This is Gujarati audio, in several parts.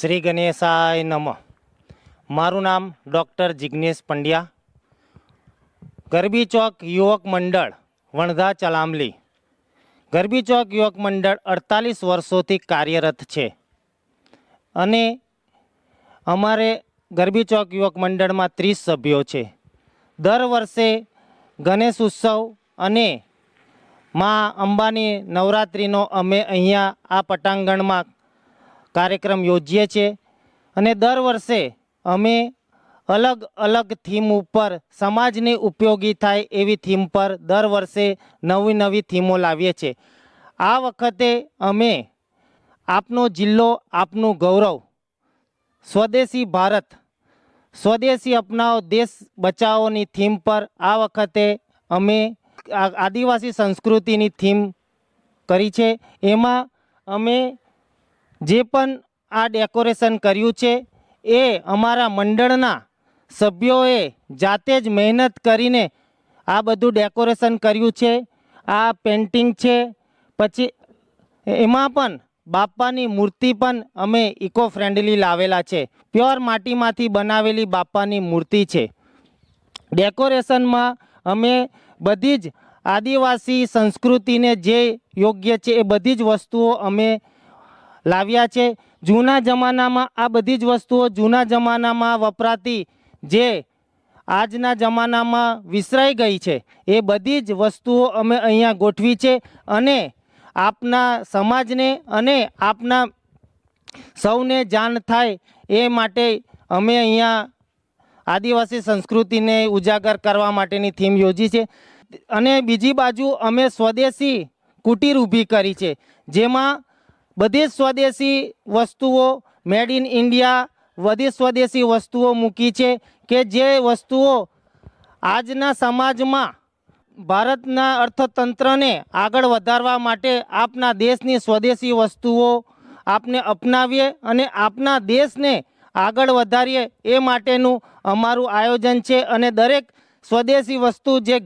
શ્રી ગણેશાય નમઃ. મારું નામ ડૉક્ટર જિજ્ઞેશ પંડ્યા. ગરબી ચોક યુવક મંડળ વણધા ચલામલી. ગરબી ચોક યુવક મંડળ અડતાલીસ વર્ષોથી કાર્યરત છે. અને અમારે ગરબી ચોક યુવક મંડળમાં ત્રીસ સભ્યો છે. દર વર્ષે ગણેશ ઉત્સવ અને માં અંબાની નવરાત્રિનો અમે અહીંયા આ પટાંગણમાં કાર્યક્રમ યોજીએ છીએ અને દર વર્ષે અમે અલગ અલગ થીમ ઉપર સમાજને ઉપયોગી થાય એવી થીમ પર દર વર્ષે નવી નવી થીમો લાવીએ છીએ. આ વખતે અમે આપનો જિલ્લો, આપનું ગૌરવ, સ્વદેશી ભારત, સ્વદેશી અપનાવો, દેશ બચાવોની થીમ પર આ વખતે અમે આદિવાસી સંસ્કૃતિની થીમ કરી છે. એમાં અમે જે પણ આ ડેકોરેશન કર્યું છે, એ અમારા મંડળના સભ્યોએ જાતે જ મહેનત કરીને આ બધું ડેકોરેશન કર્યું છે, આ પેન્ટિંગ છે, પછી એમાં પણ બાપાની મૂર્તિ પણ અમે ઇકો ફ્રેન્ડલી લાવેલા છે. પ્યોર માટીમાંથી બનાવેલી બાપાની મૂર્તિ છે. ડેકોરેશનમાં અમે બધી જ આદિવાસી સંસ્કૃતિને જે યોગ્ય છે એ બધી જ વસ્તુઓ અમે લાવ્યા છે. જૂના જમાનામાં આ બધી જ વસ્તુઓ જૂના જમાનામાં વપરાતી જે આજના જમાનામાં વિસરાઈ ગઈ છે, એ બધી જ વસ્તુઓ અમે અહીંયા ગોઠવી છે અને આપના સમાજને અને આપના સૌને જાણ થાય એ માટે અમે અહીંયા આદિવાસી સંસ્કૃતિને ઉજાગર કરવા માટેની થીમ યોજી છે. અને બીજી બાજુ અમે સ્વદેશી કુટીર ઊભી કરી છે, જેમાં બધી જ સ્વદેશી વસ્તુઓ મેડ ઇન ઇન્ડિયા બધી સ્વદેશી વસ્તુઓ મૂકી છે કે જે વસ્તુઓ આજના સમાજમાં ભારતના અર્થતંત્રને આગળ વધારવા માટે આપના દેશની સ્વદેશી વસ્તુઓ આપને અપનાવીએ અને આપના દેશને આગળ વધારીએ એ માટેનું અમારું આયોજન છે અને દરેક સ્વદેશી વસ્તુ જે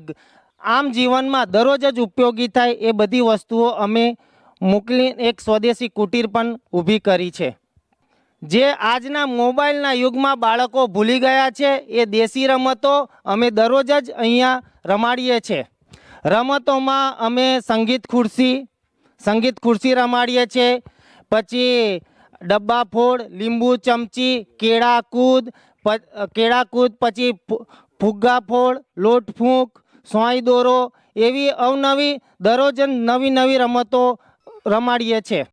આમ જીવનમાં દરરોજ જ ઉપયોગી થાય એ બધી વસ્તુઓ અમે મોકલી એક સ્વદેશી કુટીર પણ ઊભી કરી છે. જે આજના મોબાઈલના યુગમાં બાળકો ભૂલી ગયા છે, એ દેશી રમતો અમે દરરોજ જ અહીંયા રમાડીએ છીએ રમતોમાં અમે સંગીત ખુરશી સંગીત ખુરશી રમાડીએ છીએ પછી ડબ્બા ફોડ, લીંબુ ચમચી, કેળા કૂદ કેળા કૂદ, પછી ફુગ્ગા ફોડ, લોટ ફૂંક સોય દોરો એવી અવનવી દરરોજ નવી નવી રમતો રમાડીએ છીએ.